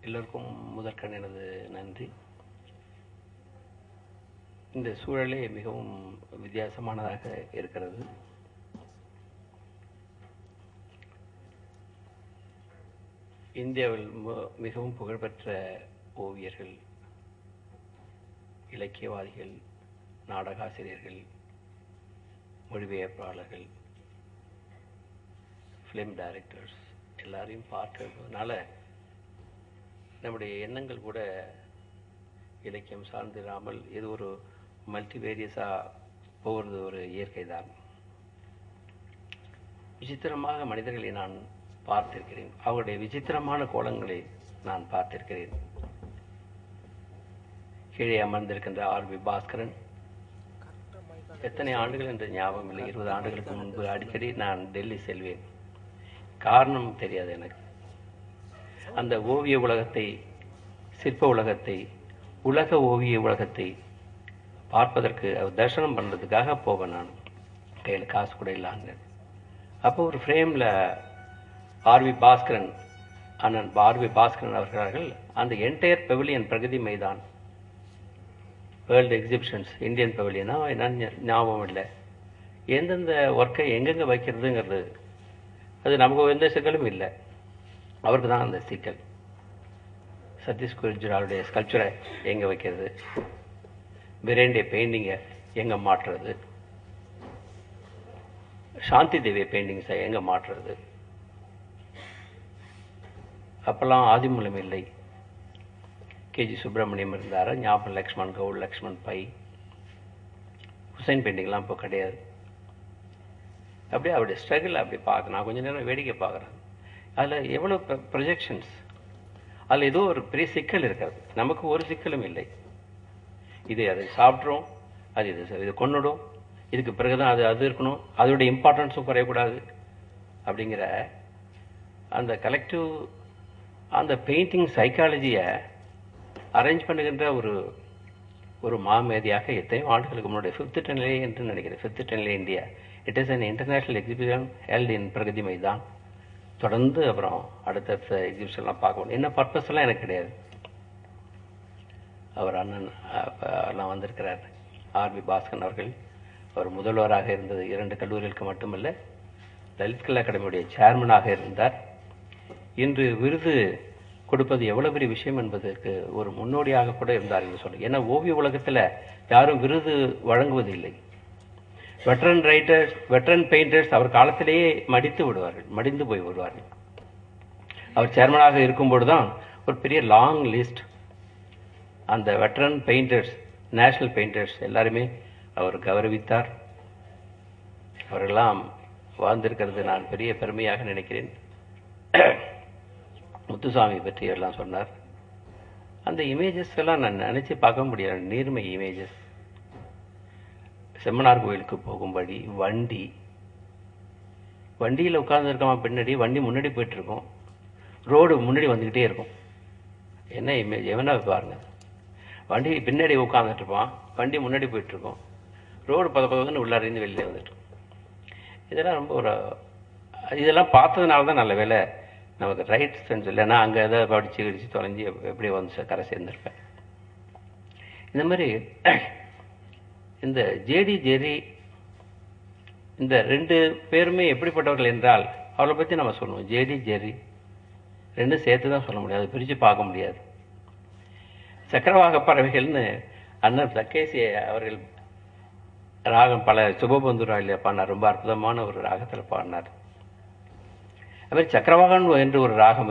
எல்லோருக்கும் முதற்கண் எனது நன்றி. இந்த சூழலே மிகவும் வித்தியாசமானதாக இருக்கிறது. இந்தியாவில் மிகவும் புகழ்பெற்ற ஓவியர்கள் இலக்கியவாதிகள் நாடகாசிரியர்கள் மொழிபெயர்ப்பாளர்கள் ஃபிலிம் டைரக்டர்ஸ் எல்லாரையும் பார்க்கிறதுனால நம்முடைய எண்ணங்கள் கூட இலக்கியம் சார்ந்திராமல் இது ஒரு மல்டிவேரியஸாக போகிறது ஒரு இயற்கை தான் விசித்திரமாக மனிதர்களை நான் பார்த்திருக்கிறேன். அவருடைய விசித்திரமான கோலங்களை நான் பார்த்திருக்கிறேன். கீழே அமர்ந்திருக்கின்ற ஆர் வி பாஸ்கரன். எத்தனை ஆண்டுகள் என்று ஞாபகம் இல்லை. இருபது ஆண்டுகளுக்கு முன்பு அடிக்கடி நான் டெல்லி செல்வேன். காரணம் தெரியாது எனக்கு. அந்த ஓவிய உலகத்தை சிற்ப உலகத்தை உலக ஓவிய உலகத்தை பார்ப்பதற்கு அவர் தரிசனம் பண்ணுறதுக்காக போவேன் நான். கையில் காசு கூட இல்லாங்க. அப்போ ஒரு ஃப்ரேமில் ஆர்வி பாஸ்கரன் அண்ணன் ஆர்வி பாஸ்கரன் அவர்கள் அந்த entire pavilion Pragati Maidan world exhibitions Indian பெவிலியனா என்னன்னு ஞாபகம் இல்லை. எந்தெந்த ஒர்க்கை எங்கெங்கே வைக்கிறதுங்கிறது அது நமக்கு எந்த சிக்கலும் இல்லை. அவருக்கு தான் அந்த சிக்கல். சதீஷ் குர்ஜராவுடைய ஸ்கல்ச்சரை எங்கே வைக்கிறது? பிரேண்டிய பெயிண்டிங்கை எங்கே மாற்றுறது? சாந்தி தேவிய பெயிண்டிங்ஸை எங்கே மாற்றுறது? அப்போல்லாம் ஆதிமூலம் இல்லை. கேஜி சுப்பிரமணியம் இருந்தார்? ஞாபகம் லக்ஷ்மண் கவுல் லக்ஷ்மண் பை. ஹுசைன் பெயிண்டிங்லாம் இப்போ கிடையாது. அப்படியே அவருடைய ஸ்ட்ரகிள் அப்படி பார்க்க நான் கொஞ்ச நேரம் வேடிக்கை பார்க்குறேன். அதில் எவ்வளோ ப்ரொஜெக்ஷன்ஸ் அதில் ஏதோ ஒரு பெரிய சிக்கல் இருக்கிறது நமக்கு ஒரு சிக்கலும் இல்லை. இது அதை சாப்பிட்றோம் அது இது இதை கொண்டுடும் இதுக்கு பிறகு தான் அது அது இருக்கணும் அதோட இம்பார்ட்டன்ஸும் குறையக்கூடாது அப்படிங்கிற அந்த கலெக்டிவ் அந்த பெயிண்டிங் சைக்காலஜியை அரேஞ்ச் பண்ணுகின்ற ஒரு ஒரு மாமேதியாக எத்தனையோ ஆண்டுகளுக்கு முன்னாடி ஃபிஃப்த் டென்லே என்று நினைக்கிறேன். Fifth triennale India it is an international exhibition held in Pragati Maidan தொடர்ந்து அப்புறம் அடுத்தடுத்த எக்ஸிபிஷன்லாம் பார்க்கணும். என்ன பர்பஸ் எல்லாம் எனக்கு கிடையாது. அவர் அண்ணன் எல்லாம் வந்திருக்கிறார். ஆர்பி பாஸ்கன் அவர்கள். அவர் முதல்வராக இருந்தது இரண்டு கல்லூரிகளுக்கு மட்டுமல்ல லலித் கலா அகாடமியுடைய சேர்மனாக இருந்தார். இன்று விருது கொடுப்பது எவ்வளோ பெரிய விஷயம் என்பதற்கு ஒரு முன்னோடியாக கூட இருந்தார் என்று சொல்லி ஏன்னா ஓவிய உலகத்தில் யாரும் விருது வழங்குவதில்லை. வெட்டரன் ரைட்டர்ஸ் வெட்டரன் பெயிண்டர்ஸ் அவர் காலத்திலேயே மடித்து விடுவார்கள் மடிந்து போய் விடுவார்கள். அவர் சேர்மனாக இருக்கும்போது தான் ஒரு பெரிய லாங் லிஸ்ட் அந்த வெட்டரன் பெயிண்டர்ஸ் நேஷனல் பெயிண்டர்ஸ் எல்லாருமே அவர் கௌரவித்தார். அவரெல்லாம் வாழ்ந்திருக்கிறது நான் பெரிய பெருமையாக நினைக்கிறேன். முத்துசாமி பற்றி எல்லாம் சொன்னார். அந்த இமேஜஸ் எல்லாம் நான் நினச்சி பார்க்க முடியாது நீர்மை இமேஜஸ் செம்மனார் கோயிலுக்கு போகும் வழி வண்டி வண்டியில் உட்காந்துருக்கமா பின்னாடி வண்டி முன்னாடி போயிட்டுருக்கோம். ரோடு முன்னாடி வந்துக்கிட்டே இருக்கும். என்ன இமேஜ் எவனா பாருங்க. வண்டி பின்னாடி உட்காந்துட்டு இருப்பான் வண்டி முன்னாடி போயிட்டுருக்கோம். ரோடு பத பதன்னு உள்ளார வெளியில் வந்துட்டு இருக்கும். இதெல்லாம் ரொம்ப ஒரு இதெல்லாம் பார்த்ததுனால தான் நல்ல வேலை நமக்கு ரைட் சென்ஸ் இல்லைன்னா அங்கே எதாவது படிச்சு கிடிச்சு தொலைஞ்சி எப்படி வந்து கரை சேர்ந்துருப்பேன். இந்த மாதிரி இந்த ஜேடி ஜெரி இந்த ரெண்டு பேருமே எப்படிப்பட்டவர்கள் என்றால் அவளை பற்றி நம்ம சொல்லுவோம் ஜேடி ஜெரி ரெண்டும் சேர்த்து தான் சொல்ல முடியாது. பிரித்து பார்க்க முடியாது. சக்கரவாக பறவைகள்னு அண்ணன் சக்கேசி அவர்கள் ராகம் பல சுபபந்திராவில பாடினார். ரொம்ப அற்புதமான ஒரு ராகத்தில் பாடினார். அது மாதிரி சக்கரவாகன் என்று ஒரு ராகம்